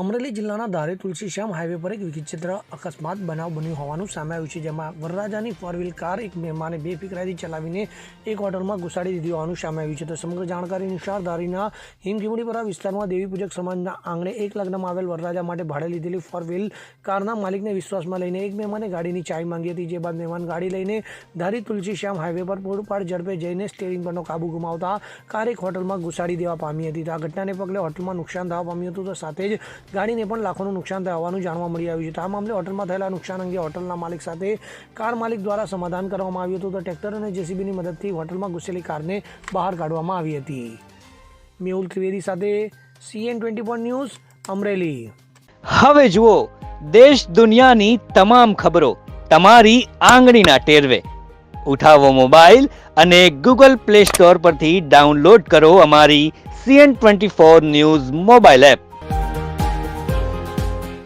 અમરેલી જિલ્લાના ધારે તુલસીશ્યામ હાઈવે પર એક વિચિત્ર અકસ્માત બનાવ બન્યો હોવાનું સામે આવ્યું છે, જેમાં વરરાજાની ફોર વ્હીલ કાર એક મહેમાને બેફિકરાઈથી ચલાવીને એક હોટલમાં ઘુસાડી દીધી હોવાનું સામે આવ્યું છે. તો સમગ્ર જાણકારી અનુસાર ધારીના હિમખીમડીપરા વિસ્તારમાં દેવી પૂજક સમાજના આંગણે એક લગ્નમાં આવેલ વરરાજા માટે ભાડે લીધેલી ફોર વ્હીલ કારના માલિકને વિશ્વાસમાં લઈને એક મહેમાને ગાડીની ચાવી માંગી હતી, જે બાદ મહેમાન ગાડી લઈને ધારી તુલસીશ્યામ હાઈવે પર પૂરપાડ ઝડપે જઈને સ્ટેરિંગ પરનો કાબુ ગુમાવતા કાર એક હોટલમાં ઘુસાડી દેવા પામી હતી. આ ઘટનાને પગલે હોટલમાં નુકસાન થવા પામ્યું હતું. તો સાથે જ ગાડીને પણ લાખોનું નુકસાન થયા હોવાનું જાણવા મળી આવ્યું છે. આ મામલે હોટલમાં થયેલા નુકસાન અંગે હોટલના માલિક સાથે કાર માલિક દ્વારા સમાધાન કરવામાં આવ્યું હતું. તો ટ્રેક્ટર અને જેસીબીની મદદથી હોટલમાં ઘૂસેલી કારને બહાર કાઢવામાં આવી હતી. મેહુલ ત્રિવેદી સાથે CN twenty one news, Amreli. હવે જુઓ, દેશ દુનિયાની તમામ ખબરો તમારી આંગળીના ટેરવે. ઉઠાવો મોબાઈલ અને ગૂગલ પ્લે સ્ટોર પરથી ડાઉનલોડ કરો અમારી CN twenty four news mobile app.